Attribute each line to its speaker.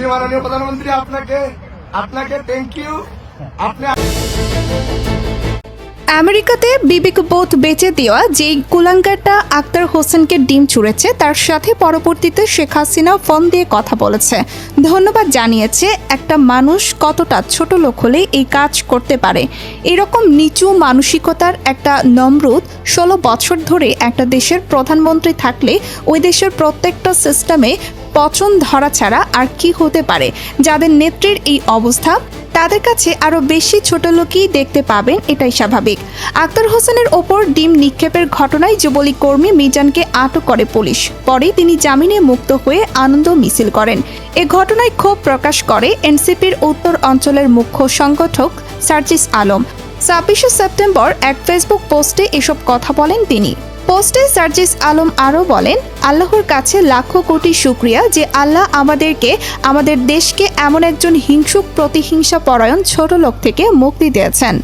Speaker 1: জি মাননীয় প্রধানমন্ত্রী, আপনাকে আপনাকে থ্যাংক ইউ আপনি
Speaker 2: আমেরিকাতে বিবেক বোধ বেঁচে দেওয়া যেই কুলাঙ্গারটা আক্তার হোসেনকে ডিম ছুঁড়েছে, তার সাথে পরবর্তীতে শেখ হাসিনা ফোন দিয়ে কথা বলেছে। ধন্যবাদ জানিয়েছে, একটা মানুষ কতটা ছোট লোক হলে এই কাজ করতে পারে। এরকম নিচু মানসিকতার একটা নমরুদ ষোলো বছর ধরে একটা দেশের প্রধানমন্ত্রী থাকলে ওই দেশের প্রত্যেকটা সিস্টেমে পচন ধরা ছাড়া আর কি হতে পারে? যাদের নেত্রীর এই অবস্থা, তাদের কাছে আরও বেশি ছোট লোকই দেখতে পাবেন, এটাই স্বাভাবিক। আক্তার হোসেনের ওপর ডিম নিক্ষেপের ঘটনায় যুবলীগ কর্মী মিজানকে আটক করে পুলিশ। পরে তিনি জামিনে মুক্ত হয়ে আনন্দ মিছিল করেন। এ ঘটনায় ক্ষোভ প্রকাশ করে এনসিপির উত্তর অঞ্চলের মুখ্য সংগঠক সার্জিস আলম। ছাব্বিশে সেপ্টেম্বর এক ফেসবুক পোস্টে এসব কথা বলেন তিনি। পোস্টে সার্জিস আলম আরও বলেন, আল্লাহর কাছে লাখো কোটি শুক্রিয়া যে আল্লাহ আমাদেরকে, আমাদের দেশকে এমন একজন হিংসুক প্রতিহিংসা পরায়ণ ছোট লোক থেকে মুক্তি দিয়েছেন।